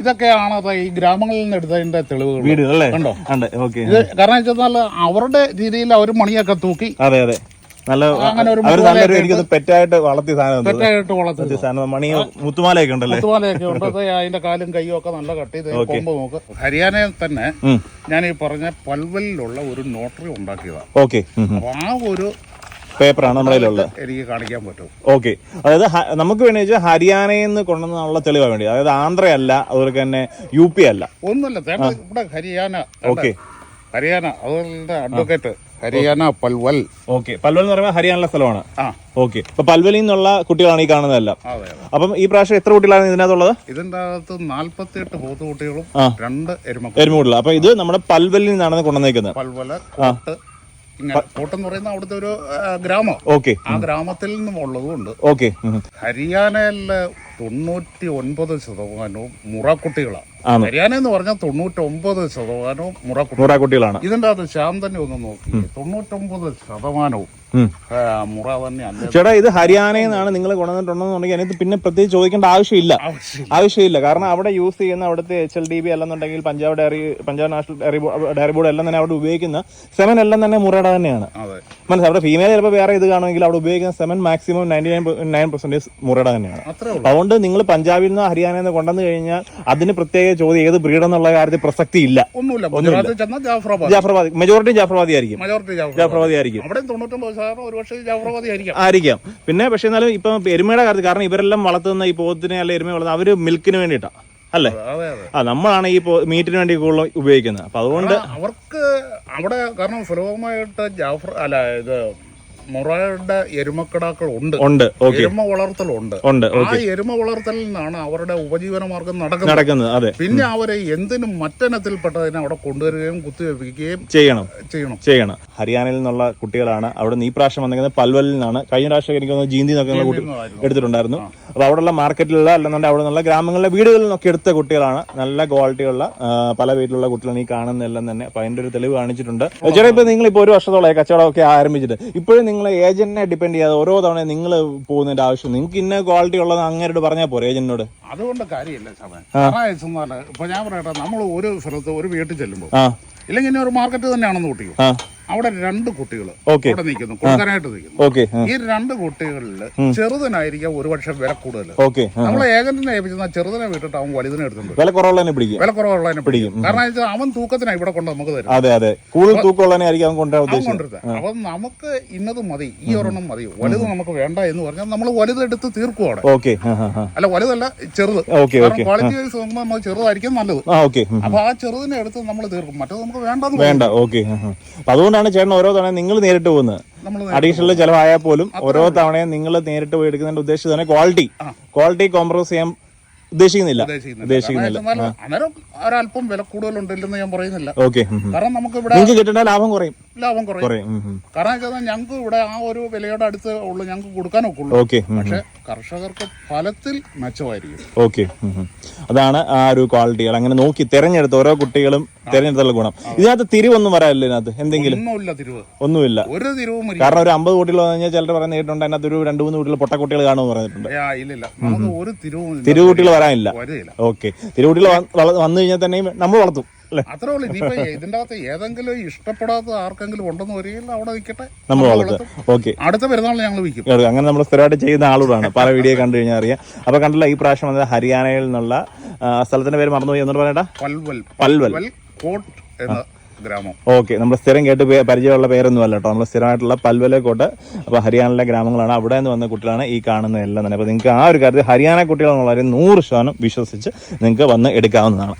ഇതൊക്കെയാണ് ഈ ഗ്രാമങ്ങളിൽ നിന്ന് എടുത്തതിന്റെ തെളിവുകൾ. കണ്ടോ? ഇത് കാരണം വെച്ചാൽ അവരുടെ രീതിയിൽ അവർ മണിയൊക്കെ തൂക്കി അതെ അതെ. നല്ല നല്ലൊരു എനിക്ക് പെറ്റായിട്ട് വളർത്തിയ സാധനം പെറ്റായിട്ട് വളർത്തിയ സാധനം മണി മുത്തുമാലയൊക്കെ ഉണ്ടല്ലേ? മുത്തുമാലയൊക്കെ ഉണ്ട്. അതിന്റെ കാലും കൈയും ഒക്കെ നല്ല കട്ടി ചെയ്ത് കൊമ്പ് നോക്ക്. ഹരിയാനയിൽ തന്നെ ഞാൻ ഈ പറഞ്ഞ പൽവലിലുള്ള ഒരു നോട്ടറി ഉണ്ടാക്കിയതാണ് ഓക്കെ അപ്പൊ ആ ഒരു പേപ്പറാണ് നമ്മുടെ കയ്യിലുള്ളത്. എനിക്ക് കാണിക്കാൻ പറ്റും. ഓക്കെ. അതായത് നമുക്ക് വേണ്ടി വെച്ചാൽ ഹരിയാനയിൽ നിന്ന് കൊണ്ടുവന്നുള്ള തെളിവാ വേണ്ടി അതായത് ആന്ധ്രയല്ല അതുപോലെ തന്നെ യു പി അല്ല. ഒന്നുമല്ല ഇവിടെ ഹരിയാന. ഓക്കെ. ഹരിയാന അതുപോലെ അഡ്വക്കേറ്റ് ഹരിയാന പൽവൽ. ഓക്കെ. പൽവൽ എന്ന് പറയുമ്പോൾ ഹരിയാനയിലെ സ്ഥലമാണ്. ഓക്കെ. അപ്പൊ പൽവലിൽ നിന്നുള്ള കുട്ടികളാണ് ഈ കാണുന്നതെല്ലാം. അപ്പം ഈ പ്രാവശ്യം എത്ര കുട്ടികളാണ് ഇതിനകത്തുള്ളത്? ഇതിന്റെ അകത്ത് നാല്പത്തിയെട്ട് പോത്തുകുട്ടികളും കുട്ടികളും രണ്ട് എരുമ എരുമുള്ള അപ്പൊ ഇത് നമ്മുടെ പൽവലിൽ നിന്നാണ് കൊണ്ടുവന്നേക്കുന്നത്. പൽവല കോട്ട് എന്ന് കോട്ടെന്ന് പറയുന്ന അവിടുത്തെ ഒരു ഗ്രാമം. ഓക്കെ. ആ ഗ്രാമത്തിൽ നിന്നും ഉള്ളതുകൊണ്ട് ഓക്കെ. ഹരിയാനയിലെ തൊണ്ണൂറ്റി ഒൻപത് ശതമാനവും മുറക്കുട്ടികളാണ്. ഹരിയാന എന്ന് പറഞ്ഞാൽ തൊണ്ണൂറ്റി ഒമ്പത് ശതമാനവും നൂറാ കുട്ടികളാണ് ഇതിന്റെ അത് ശ്യാം തന്നെ ഒന്ന് നോക്കി. തൊണ്ണൂറ്റൊമ്പത് ശതമാനവും മുറ തന്നെയാണ് ചേട്ടാ ഇത് ഹരിയാനയിൽ നിന്നാണ് നിങ്ങൾ കൊണ്ടുവന്നിട്ടുണ്ടെന്നുണ്ടെങ്കിൽ അതിനകത്ത് പിന്നെ പ്രത്യേകിച്ച് ചോദിക്കേണ്ട ആവശ്യമില്ല. ആവശ്യമില്ല. കാരണം അവിടെ യൂസ് ചെയ്യുന്ന അവിടുത്തെ എച്ച് എൽ ഡി ബി അല്ലെന്നുണ്ടെങ്കിൽ Punjab dairy Punjab national dairy dairy board എല്ലാം തന്നെ അവിടെ ഉപയോഗിക്കുന്ന സെമൻ എല്ലാം തന്നെ മുറയുടെ തന്നെയാണ്. മനസ്സിലായി? അവിടെ ഫീമെയിൽ ചിലപ്പോൾ വേറെ ഇത് കാണുമെങ്കിൽ അവിടെ ഉപയോഗിക്കുന്ന semen maximum ninety nine nine percentage മുറയുടെ തന്നെയാണ്. അതുകൊണ്ട് നിങ്ങൾ പഞ്ചാബിൽ നിന്നോ ഹരിയാനയിൽ നിന്ന് കൊണ്ടുവന്നു കഴിഞ്ഞാൽ അതിന് പ്രത്യേക ചോദ്യം ഏത് ബ്രീഡ് എന്നുള്ള കാര്യത്തിൽ പ്രസക്തി ഇല്ല ഒന്നുമില്ല. ഗുജറാത്തിൽ ചെന്നാൽ ജാഫറാബാദ് ജാഫർവാദി മെജോറിറ്റി ജാഫർവാദി ആയിരിക്കും. മജോറിറ്റി ആയിരിക്കും. അവിടെ തൊണ്ണൂറ്റൊമ്പത് ശതമാനം ഒരു പക്ഷേ ജാഫറാബാദി ആയിരിക്കാം. ആയിരിക്കാം. പിന്നെ പക്ഷേ എന്നാലും ഇപ്പം എരുമയുടെ കാര്യത്തിൽ കാരണം ഇവരെല്ലാം വളർത്തുന്ന ഈ പോത്തിനെ അല്ല എരുമ വളർത്തുന്ന അവർ മിൽക്കിന് വേണ്ടിയിട്ടാണ് അല്ലേ? ആ നമ്മളാണ് ഈ മീറ്റിന് വേണ്ടി കൂടുതൽ ഉപയോഗിക്കുന്നത്. അപ്പൊ അതുകൊണ്ട് അവർക്ക് അവിടെ കാരണം സുലഭമായിട്ട് ജാഫർ അല്ല ഇത് മുറയുടെ എരുമക്കിടാക്കൾ ഉണ്ട്. ഉണ്ട് എരുമ വളർത്തലുണ്ട് ഉണ്ട്. ആ എരുമ വളർത്തലിൽ നിന്നാണ് അവരുടെ ഉപജീവന മാർഗം നടക്കുന്നത്. നടക്കുന്നത് അതെ. പിന്നെ അവരെ എന്തിനും മറ്റനത്തിൽപ്പെട്ടതിനെ അവിടെ കൊണ്ടുവരികയും കുത്തിവെപ്പിക്കുകയും ചെയ്യണം. ചെയ്യണം. ചെയ്യണം. ഹരിയാനയിൽ നിന്നുള്ള കുട്ടികളാണ് അവിടെ നിന്ന് ഈ പ്രാവശ്യം വന്നിരിക്കുന്നത്. പൽവലിൽ നിന്നാണ്. കഴിഞ്ഞ പ്രാവശ്യം എനിക്ക് ജീന്തി കുട്ടി ആയിരുന്നു. എടുത്തിട്ടുണ്ടായിരുന്നു. അപ്പൊ അവിടെയുള്ള മാർക്കറ്റിലുള്ള അല്ലെന്നുണ്ടെങ്കിൽ അവിടെ നിന്നുള്ള ഗ്രാമങ്ങളിലെ വീടുകളിൽ നിന്നൊക്കെ എടുത്ത കുട്ടികളാണ്. നല്ല ക്വാളിറ്റിയുള്ള പല വീട്ടിലുള്ള കുട്ടികളാണ് ഈ കാണുന്നതെല്ലാം തന്നെ. അപ്പോൾ അതിന്റെ ഒരു തെളിവ് കാണിച്ചിട്ടുണ്ട്. ചേട്ടാ ഇപ്പോൾ നിങ്ങൾ ഇപ്പോൾ ഒരു വർഷത്തോളം കച്ചവടമൊക്കെ ആരംഭിച്ചിട്ട്. ഇപ്പോഴും നിങ്ങൾ ഏജന്റിനെ ഡിപ്പെൻഡ് ചെയ്യാതെ ഓരോ തവണ നിങ്ങൾ പോകുന്നതിന്റെ ആവശ്യം. നിങ്ങൾക്ക് ഇന്ന ക്വാളിറ്റി ഉള്ളത് അങ്ങേരോട് പറഞ്ഞാൽ പോരെ ഏജന്റിനോട് അതുകൊണ്ട് കാര്യമില്ല സമയം ഇപ്പൊ ഞാൻ പറയട്ടെ നമ്മൾ ഒരു സ്ഥലത്ത് ഒരു വീട്ടിൽ ചെല്ലുമ്പോൾ ഇല്ലെങ്കിൽ ഒരു മാർക്കറ്റ് തന്നെയാണെന്ന് കുട്ടികൾ ആ. അവിടെ രണ്ട് കുട്ടികൾ അവിടെ നിൽക്കുന്നു കൊടുക്കാനായിട്ട് നിൽക്കുന്നു. ഈ രണ്ട് കുട്ടികളിൽ ചെറുതിനായിരിക്കാം ഒരുപക്ഷെ വില കൂടുതൽ. നമ്മൾ ഏജന്റിനെ ഏൽപ്പിച്ചാൽ ചെറുതിനെ വിട്ടിട്ട് അവൻ വലുതിനെ എടുത്തിട്ടുണ്ട്. വില കുറവുള്ളതിനെ പിടിക്കും. വില കുറവുള്ളതിനെ പിടിക്കും. കാരണം അവൻ തൂക്കത്തിനാണ് ഇവിടെ കൊണ്ട് നമുക്ക് തരും അതെ അതെ. കൂടുതൽ തൂക്കമുള്ളതിനെ ആയിരിക്കും അവൻ കൊണ്ടുവരാൻ അവൻ അപ്പൊ നമുക്ക് ഇന്നത് മതി ഈ ഒരെണ്ണം മതി. വലുത് നമുക്ക് വേണ്ട എന്ന് പറഞ്ഞാൽ നമ്മൾ വലുതെടുത്ത് തീർക്കും അവിടെ ഓക്കെ അല്ല വലുതല്ല ചെറുത്. ക്വാളിറ്റി വൈസ് നോക്കുമ്പോൾ നമുക്ക് ചെറുതായിരിക്കും നല്ലത്. അപ്പൊ ആ ചെറുതിനെ എടുത്ത് നമ്മൾ തീർക്കും. മറ്റത് നമുക്ക് വേണ്ടത് വേണ്ട ഓക്കെ അപ്പൊ അതുകൊണ്ടാണ് ചേട്ടൻ ഓരോ തവണ നിങ്ങൾ നേരിട്ട് പോകുന്നത്. അഡീഷണൽ ചിലവായാൽ പോലും ഓരോ തവണയും നിങ്ങൾ നേരിട്ട് പോയി എടുക്കുന്നതിന്റെ ഉദ്ദേശം തന്നെ ക്വാളിറ്റി ക്വാളിറ്റി കോംപ്രമൈസ് ചെയ്യാൻ ഉദ്ദേശിക്കുന്നില്ല. ഉദ്ദേശിക്കുന്നില്ല. അന്നേരം ഒരല്പം വില കൂടുതലുണ്ടല്ലെന്ന് ഞാൻ പറയുന്നില്ല. ഓക്കെ കാരണം നമുക്ക് ഇവിടെ നിങ്ങൾക്ക് കിട്ടേണ്ട ലാഭം കുറയും. ലാഭം കുറയും. കാരണം വെച്ചാൽ ഞങ്ങൾക്ക് ഇവിടെ ആ ഒരു വിലയുടെ അടുത്ത് ഉള്ളു ഞങ്ങൾക്ക് കൊടുക്കാനൊക്കെ ഒക്കെയുള്ളൂ ഓക്കെ പക്ഷെ കർഷകർക്ക് ഫലത്തിൽ മെച്ചമായിരിക്കും. ഓക്കെ. അതാണ് ആ ഒരു ക്വാളിറ്റികൾ. അങ്ങനെ നോക്കി തിരഞ്ഞെടുത്ത് ഓരോ കുട്ടികളും തിരഞ്ഞെടുത്തുള്ള ഗുണം. ഇതിനകത്ത് തിരിവൊന്നും വരാനില്ല ഇതിനകത്ത്. എന്തെങ്കിലും? ഒന്നുമില്ല ഒരു തിരുവും കാരണം ഒരു അമ്പത് കുട്ടികൾ വന്നു കഴിഞ്ഞാൽ ചിലർ പറയുന്ന അതിനകത്ത് ഒരു രണ്ട് മൂന്ന് കുട്ടികൾ പൊട്ട കുട്ടികൾ കാണുമെന്ന് പറഞ്ഞിട്ടുണ്ട്. ആ, ഇല്ലില്ല. നമുക്ക് ഒരു തിരുവും ഇല്ല. തിരുകുട്ടികൾ വരാനില്ല. ഓക്കെ. തിരുവുട്ടികൾ വന്നു കഴിഞ്ഞാൽ തന്നെയും നമ്മൾ വളർത്തും. അത്രേ ഉള്ളൂ. ഇനിയിപ്പോ ഇതിന്റെ അകത്ത് ഏതെങ്കിലും ഇഷ്ടപ്പെടാത്ത ആർക്കെങ്കിലും ഉണ്ടെന്ന് വരികയില്ല അവിടെ നിൽക്കട്ടെ. നമ്മൾ നമ്മൾ വളർത്തും ഓക്കെ. അടുത്ത ഞങ്ങൾ വിൽക്കും. അങ്ങനെ നമ്മൾ സ്ഥിരമായിട്ട് ചെയ്യുന്ന ആളുകളാണ് പല വീഡിയോ കണ്ടു കഴിഞ്ഞാൽ അറിയാം. അപ്പൊ കണ്ടില്ല ഈ പ്രാവശ്യം വന്നത് ഹരിയാനയിൽ നിന്നുള്ള സ്ഥലത്തിന്റെ പേര് മറന്നുപോയി. എന്നോട് പറയട്ടാ പൽവൽ. പൽവൽ. കോട്ട് എന്ന ഗ്രാമം. ഓക്കെ. നമ്മൾ സ്ഥിരം കേട്ട് പരിചയമുള്ള പേരൊന്നും അല്ല കേട്ടോ. നമ്മൾ സ്ഥിരമായിട്ടുള്ള പൽവലക്കോട്ട് അപ്പോൾ ഹരിയാനയിലെ ഗ്രാമങ്ങളാണ്. അവിടെ നിന്ന് വന്ന കുട്ടികളാണ് ഈ കാണുന്ന എല്ലാം തന്നെ. അപ്പോൾ നിങ്ങൾക്ക് ആ ഒരു കാര്യത്തിൽ ഹരിയാന കുട്ടികളെന്നുള്ള കാര്യം നൂറ് ശതമാനം വിശ്വസിച്ച് നിങ്ങൾക്ക് വന്ന് എടുക്കാവുന്നതാണ്.